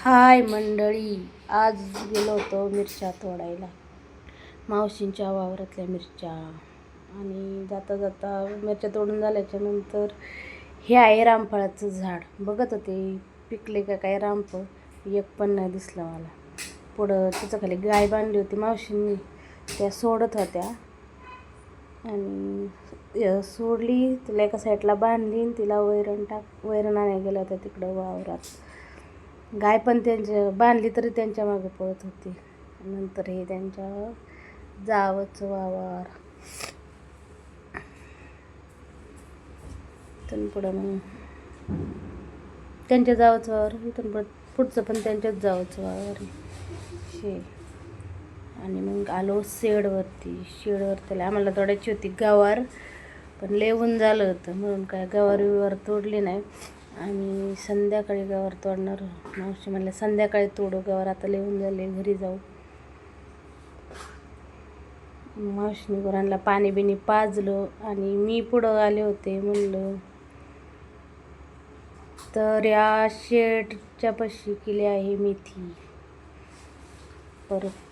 हाय मंडळी आज गेलो होतो मिरच्या तोडायला मावशींच्या वावरातल्या मिरच्या. आणि जाता जाता मिरच्या तोडून झाल्याच्यानंतर हे आहे रामफळाचं झाड. बघत होते पिकले का काय रामफळ? एक पण नाही दिसलं मला. पुढं तिचं खाली गाय बांधली होती मावशींनी. त्या सोडत होत्या. आणि सोडली तिला एका साईडला बांधली आणि तिला वैरण टाक वैरण आणायला गेल्या होत्या तिकडं वावरात. गाय पण त्यांच्या बांधली तरी त्यांच्या मागे पळत होती. नंतर हे त्यांच्या जावच वावर. इथून पुढं मग त्यांच्या जावच वावर इथून पुढं पुढचं पण त्यांच्याच जावच वावर शे आणि मग आलो शेडवरती. शेडवरती आम्हाला तोडायची होती गवार पण लेवून झालं होतं. म्हणून काय गवार विवार तोडली नाही. आणि संध्याकाळी गवार तोडणार मावशी म्हणलं संध्याकाळी तोडू गवार आता लिहून झाले घरी जाऊ. मावशीने गुरांना पाणी बिणी पाजलं आणि मी पुढं आले होते म्हणलं तर या शेटच्या पशी केली आहे मेथी. परत